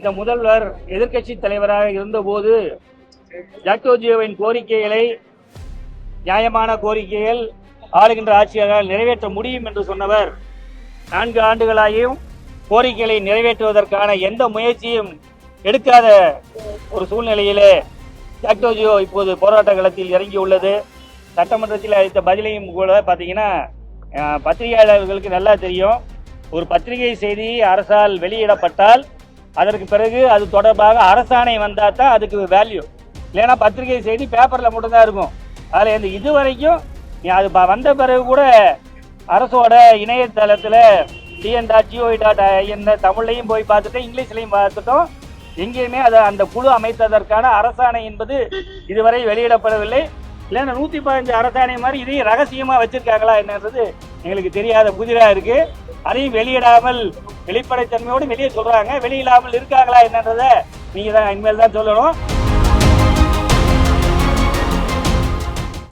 இந்த முதல்வர் எதிர்க்கட்சி தலைவராக இருந்தபோது ஜாக்டோஜியோவின் கோரிக்கைகளை நியாயமான கோரிக்கைகள் ஆளுகின்ற ஆட்சியாளர்கள் நிறைவேற்ற முடியும் என்று சொன்னவர். நான்கு ஆண்டுகளாகியும் கோரிக்கைகளை நிறைவேற்றுவதற்கான எந்த முயற்சியும் எடுக்காத ஒரு சூழ்நிலையிலே ஜாக்டோஜியோ இப்போது போராட்ட களத்தில் இறங்கியுள்ளது சட்டமன்றத்தில் அளித்த பதிலையும் கூட பார்த்தீங்கன்னா பத்திரிகையாளர்களுக்கு நல்லா தெரியும். ஒரு பத்திரிகை செய்தி அரசால் வெளியிடப்பட்டால் அதற்கு பிறகு அது தொடர்பாக அரசாணை வந்தால் தான் அதுக்கு வேல்யூ இல்லைன்னா பத்திரிகை செய்தி பேப்பரில் மட்டும்தான் இருக்கும். அதில் இந்த இது வரைக்கும் நீ அது வந்த பிறகு கூட அரசோட இணையதளத்தில் TN dot GO dot IN தமிழ்லையும் போய் பார்த்துட்டோம் இங்கிலீஷ்லையும் பார்த்துட்டோம். எங்கேயுமே அதை அந்த குழு அமைத்ததற்கான அரசாணை என்பது இதுவரை வெளியிடப்படவில்லை. இல்லைன்னா நூற்றி பதினஞ்சு அரசாணை மாதிரி இதையும் ரகசியமாக வச்சுருக்காங்களா என்னன்றது எங்களுக்கு தெரியாத புதிராக இருக்கு. அதையும் வெளியிடாமல் வெளிப்படைத்தன்மையோடு வெளியே சொல்றாங்க. வெளியிடாமல் இருக்காங்களா என்னன்றத நீங்க தான் இனிமேல் தான் சொல்லணும்.